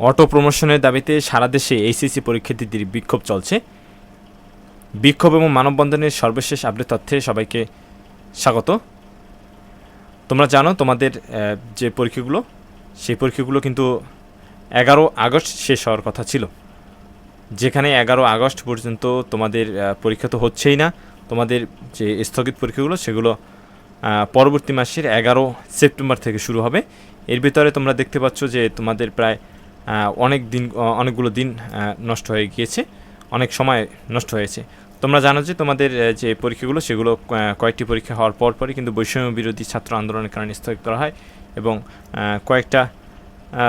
Auto প্রমোশনের দাবিতে সারা দেশে এইচএসসি পরীক্ষার্থীদের বিক্ষোভ চলছে। বিক্ষোভ এবং মানববন্ধনের সর্বশেষ আপডেট তথ্যে সবাইকে স্বাগত। তোমরা জানো, তোমাদের যে পরীক্ষাগুলো, সেই পরীক্ষাগুলো কিন্তু এগারো আগস্ট শেষ হওয়ার কথা ছিল। যেখানে এগারো আগস্ট পর্যন্ত তোমাদের পরীক্ষা তো হচ্ছেই না। তোমাদের যে স্থগিত পরীক্ষাগুলো, সেগুলো পরবর্তী মাসের এগারো সেপ্টেম্বর থেকে শুরু হবে। এর ভিতরে তোমরা দেখতে পাচ্ছ যে তোমাদের প্রায় অনেক দিন অনেকগুলো দিন নষ্ট হয়ে গিয়েছে। অনেক সময় নষ্ট হয়েছে। তোমরা জানো যে তোমাদের যে পরীক্ষাগুলো, সেগুলো কয়েকটি পরীক্ষা হওয়ার পর পরই কিন্তু বৈষম্য বিরোধী ছাত্র আন্দোলনের কারণে স্থগিত করা হয় এবং কয়েকটা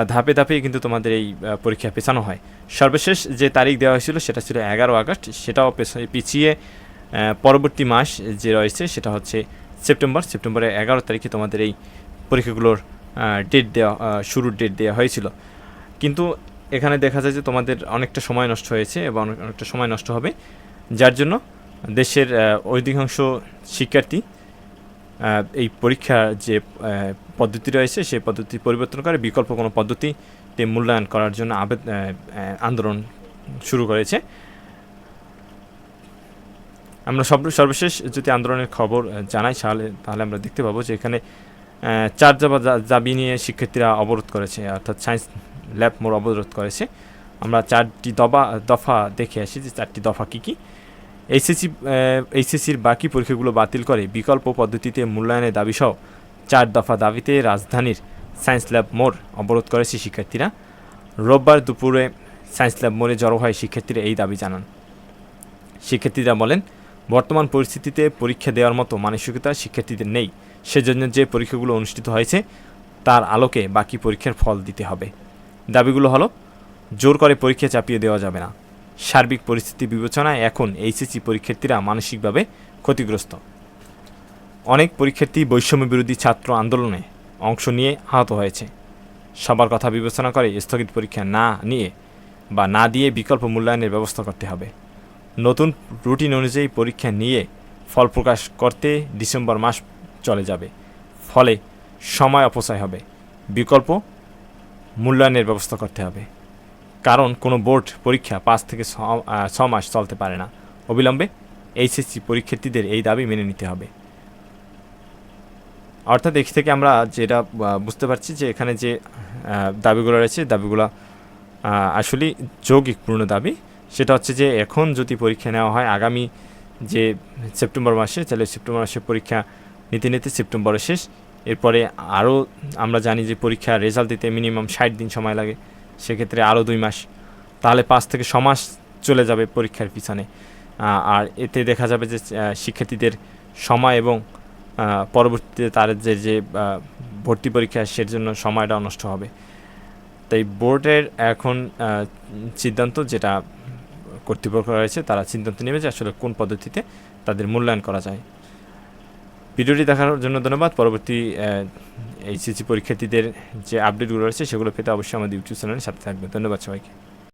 ধাপে ধাপেই কিন্তু তোমাদের এই পরীক্ষা পেছানো হয়। সর্বশেষ যে তারিখ দেওয়া হয়েছিল, সেটা ছিল এগারো আগস্ট। সেটাও পেছ- পিছিয়ে পরবর্তী মাস যে রয়েছে, সেটা হচ্ছে সেপ্টেম্বর। সেপ্টেম্বরের এগারো তারিখে তোমাদের এই পরীক্ষাগুলোর ডেট দেওয়া শুরুর ডেট দেওয়া হয়েছিল। কিন্তু এখানে দেখা যায় যে তোমাদের অনেকটা সময় নষ্ট হয়েছে এবং অনেকটা সময় নষ্ট হবে। যার জন্য দেশের অধিকাংশ শিক্ষার্থী এই পরীক্ষার যে পদ্ধতি রয়েছে, সেই পদ্ধতি পরিবর্তন করে বিকল্প কোনো পদ্ধতিতে মূল্যায়ন করার জন্য আবেদ আন্দোলন শুরু করেছে। আমরা সব, সর্বশেষ যদি আন্দোলনের খবর জানাই তাহলে তাহলে আমরা দেখতে পাবো যে এখানে চার দাবি নিয়ে শিক্ষার্থীরা অবরোধ করেছে। অর্থাৎ সায়েন্স ল্যাব মোড় অবরোধ করেছে। আমরা চারটি দফা দফা দেখে আসি যে চারটি দফা কী কী। এইচএসসি এইচএসসির বাকি পরীক্ষাগুলো বাতিল করে বিকল্প পদ্ধতিতে মূল্যায়নের দাবিসহ চার দফা দাবিতে রাজধানীর সায়েন্স ল্যাব মোড় অবরোধ করেছে শিক্ষার্থীরা। রোববার দুপুরে সায়েন্স ল্যাব মোড়ে জড়ো হয় শিক্ষার্থীরা এই দাবি জানান। শিক্ষার্থীরা বলেন, বর্তমান পরিস্থিতিতে পরীক্ষা দেওয়ার মতো মানসিকতা শিক্ষার্থীদের নেই। সেজন্য যে পরীক্ষাগুলো অনুষ্ঠিত হয়েছে, তার আলোকে বাকি পরীক্ষার ফল দিতে হবে। দাবিগুলো হলো, জোর করে পরীক্ষা চাপিয়ে দেওয়া যাবে না। সার্বিক পরিস্থিতি বিবেচনায় এখন এইচএসসি পরীক্ষার্থীরা মানসিকভাবে ক্ষতিগ্রস্ত। অনেক পরীক্ষার্থী বৈষম্য বিরোধী ছাত্র আন্দোলনে অংশ নিয়ে আহত হয়েছে। সবার কথা বিবেচনা করে স্থগিত পরীক্ষা না নিয়ে বা না দিয়ে বিকল্প মূল্যায়নের ব্যবস্থা করতে হবে। নতুন রুটিন অনুযায়ী পরীক্ষা নিয়ে ফল প্রকাশ করতে ডিসেম্বর মাস চলে যাবে। ফলে সময় অপচয় হবে। বিকল্প মূল্যায়নের ব্যবস্থা করতে হবে। কারণ কোনো বোর্ড পরীক্ষা পাঁচ থেকে ছ মাস চলতে পারে না। অবিলম্বে এইচএসসি পরীক্ষার্থীদের এই দাবি মেনে নিতে হবে। অর্থাৎ এখান থেকে আমরা যেটা বুঝতে পারছি যে এখানে যে দাবিগুলো রয়েছে, দাবিগুলো আসলে যৌগিক পূর্ণ দাবি। সেটা হচ্ছে যে এখন যদি পরীক্ষা নেওয়া হয়, আগামী যে সেপ্টেম্বর মাসে, তাহলে সেপ্টেম্বর মাসে পরীক্ষা নিতে নিতে সেপ্টেম্বরের শেষ। এরপরে আরও আমরা জানি যে পরীক্ষার রেজাল্ট দিতে মিনিমাম ষাট দিন সময় লাগে, সেক্ষেত্রে আরও দুই মাস। তাহলে পাঁচ থেকে ছ মাস চলে যাবে পরীক্ষার পিছনে। আর এতে দেখা যাবে যে শিক্ষার্থীদের সময় এবং পরবর্তীতে তাদের যে যে ভর্তি পরীক্ষা, সের জন্য সময়টাও নষ্ট হবে। তাই বোর্ডের এখন সিদ্ধান্ত যেটা কর্তৃপক্ষ রয়েছে, তারা সিদ্ধান্ত নেবে যে আসলে কোন পদ্ধতিতে তাদের মূল্যায়ন করা যায়। ভিডিওটি দেখার জন্য ধন্যবাদ। পরবর্তী এইচএসসি পরীক্ষার্থীদের যে আপডেটগুলো রয়েছে, সেগুলো পেতে অবশ্যই আমাদের ইউটিউব চ্যানেলের সাথে থাকবে ধন্যবাদ সবাইকে।